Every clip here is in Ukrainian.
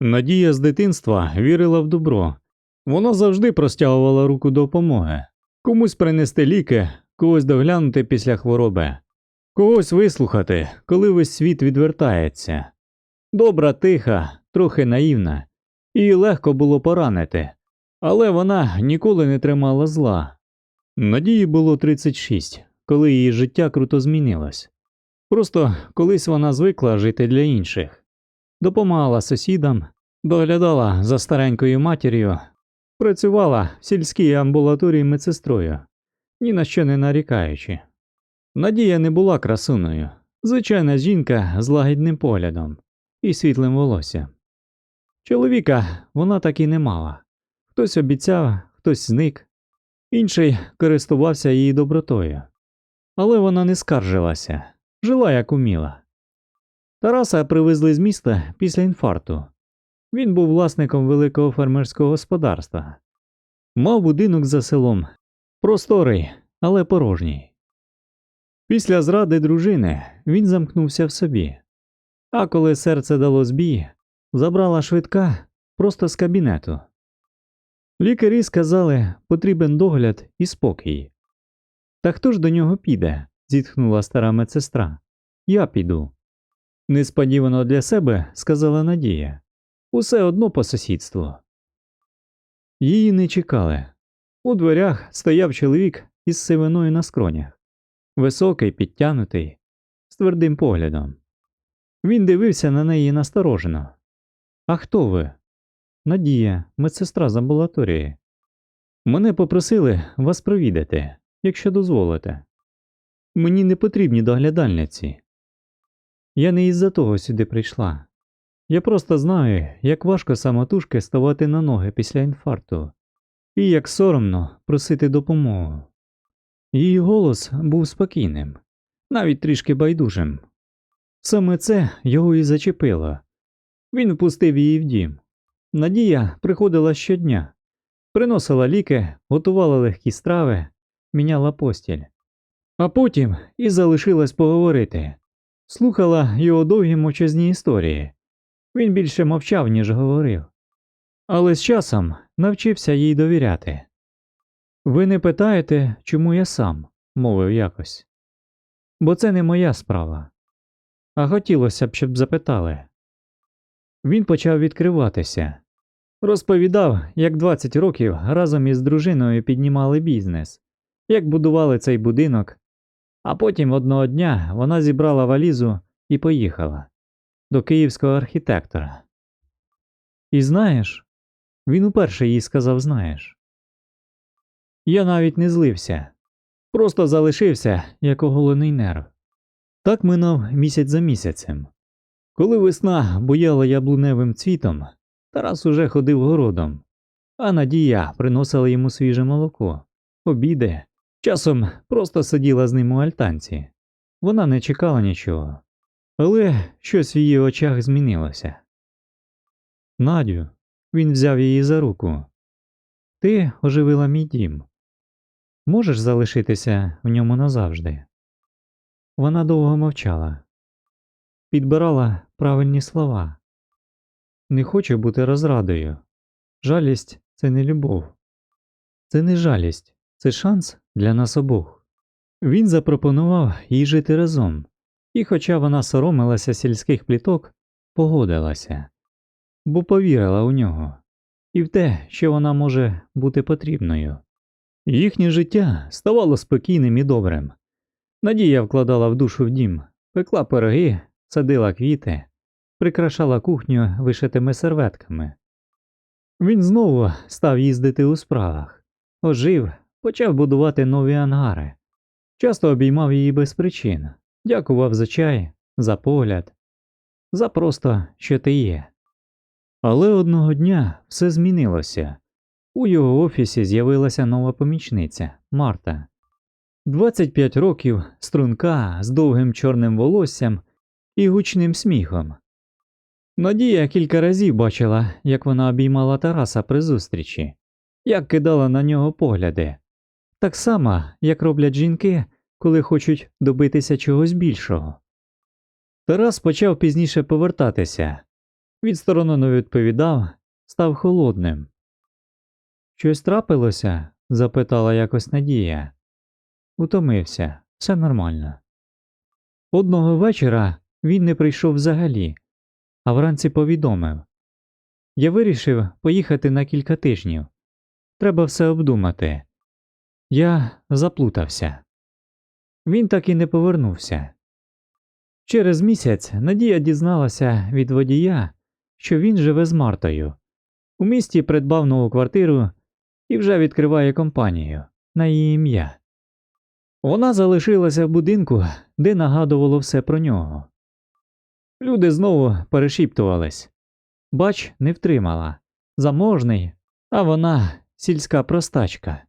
Надія з дитинства вірила в добро. Вона завжди простягувала руку допомоги. Комусь принести ліки, когось доглянути після хвороби, когось вислухати, коли весь світ відвертається. Добра, тиха, трохи наївна, її легко було поранити, але вона ніколи не тримала зла. Надії було 36, коли її життя круто змінилось. Просто колись вона звикла жити для інших, допомагала сусідам, доглядала за старенькою матір'ю, працювала в сільській амбулаторії медсестрою, ні на що не нарікаючи. Надія не була красуною, звичайна жінка з лагідним поглядом і світлим волоссям. Чоловіка вона так і не мала. Хтось обіцяв, хтось зник, інший користувався її добротою. Але вона не скаржилася, жила як уміла. Тараса привезли з міста після інфаркту. Він був власником великого фермерського господарства. Мав будинок за селом, просторий, але порожній. Після зради дружини він замкнувся в собі. А коли серце дало збій, забрала швидка просто з кабінету. Лікарі сказали, потрібен догляд і спокій. Та хто ж до нього піде? зітхнула стара медсестра. Я піду. Несподівано для себе сказала Надія. Усе одно по сусідству. Її не чекали. У дверях стояв чоловік із сивиною на скронях, високий, підтянутий, з твердим поглядом. Він дивився на неї насторожено. А хто ви? Надія, медсестра з амбулаторії. Мене попросили вас провідати, якщо дозволите. Мені не потрібні доглядальниці. Я не із-за того сюди прийшла. Я просто знаю, як важко самотужки ставати на ноги після інфаркту, і як соромно просити допомогу. Її голос був спокійним, навіть трішки байдужим. Саме це його і зачепило. Він впустив її в дім. Надія приходила щодня, приносила ліки, готувала легкі страви, міняла постіль. А потім і залишилась поговорити, слухала його довгі мовчазні історії. Він більше мовчав, ніж говорив. Але з часом навчився їй довіряти. Ви не питаєте, чому я сам, мовив якось. Бо це не моя справа. А хотілося б, щоб запитали. Він почав відкриватися. Розповідав, як 20 років разом із дружиною піднімали бізнес, як будували цей будинок, а потім одного дня вона зібрала валізу і поїхала до київського архітектора. І знаєш, він уперше їй сказав знаєш. Я навіть не злився, просто залишився як оголений нерв. Так минав місяць за місяцем. Коли весна буяла яблуневим цвітом, Тарас уже ходив городом, а Надія приносила йому свіже молоко, обіди, часом просто сиділа з ним у альтанці. Вона не чекала нічого, але щось в її очах змінилося. Надю, він взяв її за руку. Ти оживила мій дім. Можеш залишитися в ньому назавжди. Вона довго мовчала, підбирала правильні слова. Не хочу бути розрадою. Жалість це не любов, це не жалість, це шанс для нас обох. Він запропонував їй жити разом, і, хоча вона соромилася сільських пліток, погодилася, бо повірила у нього і в те, що вона може бути потрібною. Їхнє життя ставало спокійним і добрим. Надія вкладала в душу в дім, пекла пироги, садила квіти, прикрашала кухню вишитими серветками. Він знову став їздити у справах, ожив, почав будувати нові ангари, часто обіймав її без причин, дякував за чай, за погляд, за просто, що ти є. Але одного дня все змінилося. У його офісі з'явилася нова помічниця Марта. 25 років, струнка з довгим чорним волоссям і гучним сміхом. Надія кілька разів бачила, як вона обіймала Тараса при зустрічі, як кидала на нього погляди, так само, як роблять жінки, коли хочуть добитися чогось більшого. Тарас почав пізніше повертатися, Відсторонено відповідав, став холодним. Щось трапилося? запитала якось Надія. Утомився, все нормально. Одного вечора він не прийшов взагалі, а вранці повідомив Я вирішив поїхати на кілька тижнів. Треба все обдумати. Я заплутався. Він так і не повернувся. Через місяць Надія дізналася від водія, що він живе з Мартою. У місті придбав нову квартиру і вже відкриває компанію на її ім'я. Вона залишилася в будинку, де нагадувало все про нього. Люди знову перешіптувались. Бач, не втримала. Заможний, а вона сільська простачка.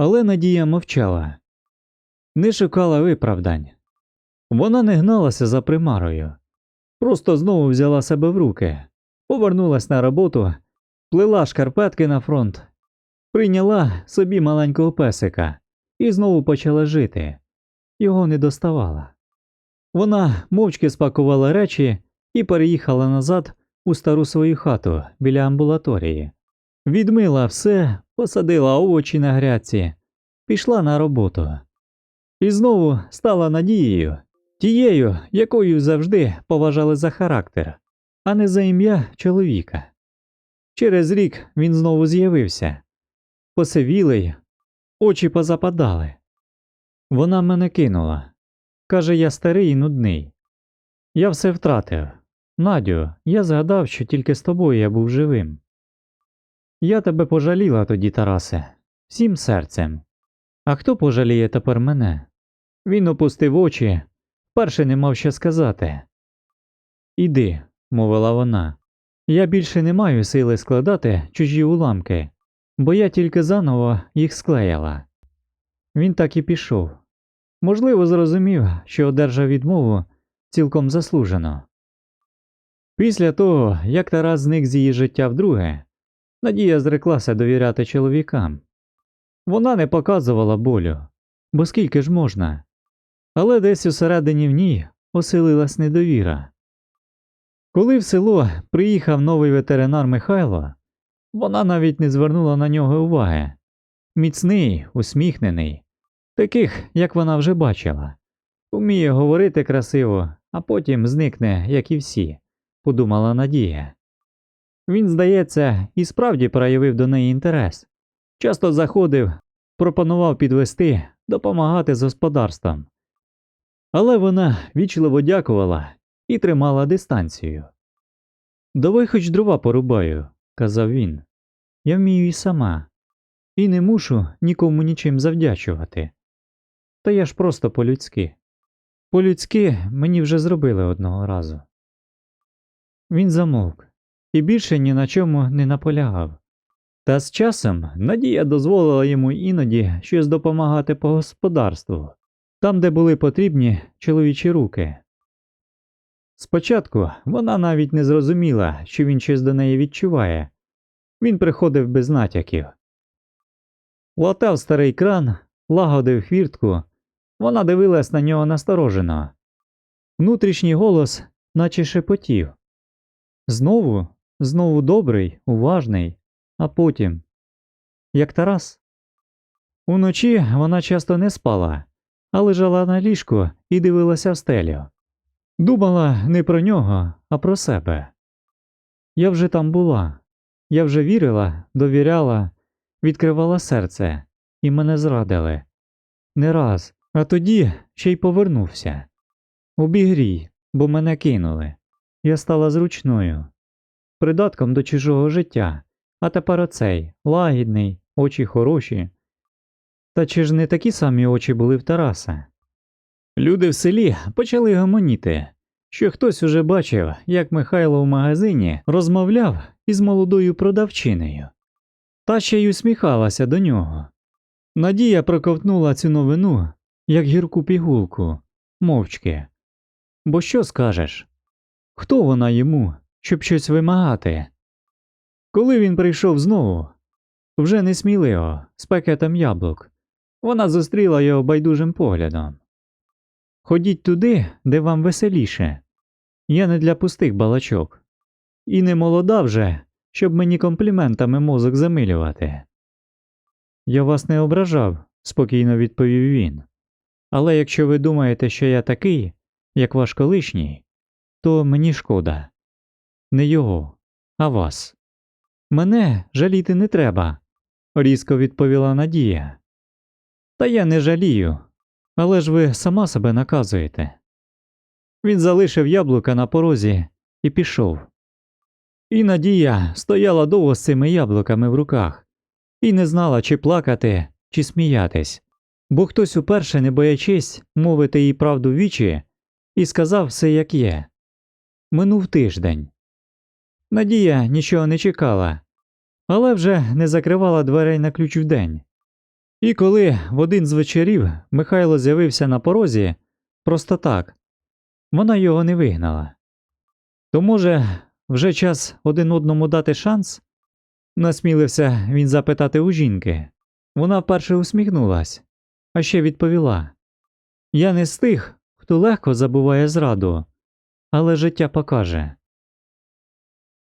Але Надія мовчала, не шукала виправдань. Вона не гналася за примарою, просто знову взяла себе в руки, повернулась на роботу, плела шкарпетки на фронт, прийняла собі маленького песика і знову почала жити. Його не доставала. Вона мовчки спакувала речі і переїхала назад у стару свою хату біля амбулаторії. Відмила все, посадила овочі на грядці, пішла на роботу. І знову стала надією, тією, якою завжди поважали за характер, а не за ім'я чоловіка. Через рік він знову з'явився, посивілий, очі позападали. Вона мене кинула. Каже, я старий і нудний. Я все втратив. Надю, я згадав, що тільки з тобою я був живим. Я тебе пожаліла тоді, Тарасе, всім серцем. А хто пожаліє тепер мене? Він опустив очі, перше не мав що сказати. Іди, мовила вона. Я більше не маю сили складати чужі уламки, бо я тільки заново їх склеяла. Він так і пішов. Можливо, зрозумів, що одержав відмову цілком заслужено. Після того, як Тарас зник з її життя вдруге, Надія зреклася довіряти чоловікам. Вона не показувала болю, бо скільки ж можна, але десь усередині в ній оселилась недовіра. Коли в село приїхав новий ветеринар Михайло, вона навіть не звернула на нього уваги. Міцний, усміхнений, таких, як вона вже бачила, уміє говорити красиво, а потім зникне, як і всі, подумала Надія. Він, здається, і справді проявив до неї інтерес. Часто заходив, пропонував підвести, допомагати з господарством. Але вона вічливо дякувала і тримала дистанцію. Давай хоч дрова порубаю, казав він. Я вмію і сама, і не мушу нікому нічим завдячувати. Та я ж просто по-людськи. По-людськи мені вже зробили одного разу. Він замовк і більше ні на чому не наполягав. Та з часом Надія дозволила йому іноді щось допомагати по господарству, там, де були потрібні чоловічі руки. Спочатку вона навіть не зрозуміла, що він щось до неї відчуває. Він приходив без натяків. Латав старий кран, лагодив хвіртку, вона дивилась на нього насторожено. Внутрішній голос, наче шепотів. Знову, знову добрий, уважний, а потім. Як Тарас. Уночі вона часто не спала, а лежала на ліжку і дивилася в стелю. Думала не про нього, а про себе. Я вже там була, я вже вірила, довіряла, відкривала серце, і мене зрадили. Не раз, а тоді ще й повернувся. Обігрій, бо мене кинули. Я стала зручною, придатком до чужого життя, а тепер оцей лагідний, очі хороші. Та чи ж не такі самі очі були в Тараса? Люди в селі почали гомоніти, що хтось уже бачив, як Михайло в магазині розмовляв із молодою продавчинею, та ще й усміхалася до нього. Надія проковтнула цю новину, як гірку пігулку, мовчки. Бо що скажеш? Хто вона йому, щоб щось вимагати? Коли він прийшов знову, вже несміливо, з пакетом яблук, вона зустріла його байдужим поглядом. Ходіть туди, де вам веселіше. Я не для пустих балачок. І не молода вже, щоб мені компліментами мозок замилювати. Я вас не ображав, спокійно відповів він. Але якщо ви думаєте, що я такий, як ваш колишній, то мені шкода. Не його, а вас. Мене жаліти не треба, різко відповіла Надія. Та я не жалію, але ж ви сама себе наказуєте. Він залишив яблука на порозі і пішов. І Надія стояла довго з цими яблуками в руках і не знала, чи плакати, чи сміятись, бо хтось уперше, не боячись мовити їй правду вічі, і сказав все як є. Минув тиждень. Надія нічого не чекала, але вже не закривала дверей на ключ вдень. І коли в один з вечорів Михайло з'явився на порозі, просто так, вона його не вигнала. То, може, вже час один одному дати шанс? насмілився він запитати у жінки. Вона вперше усміхнулась, а ще відповіла Я не з тих, хто легко забуває зраду, але життя покаже.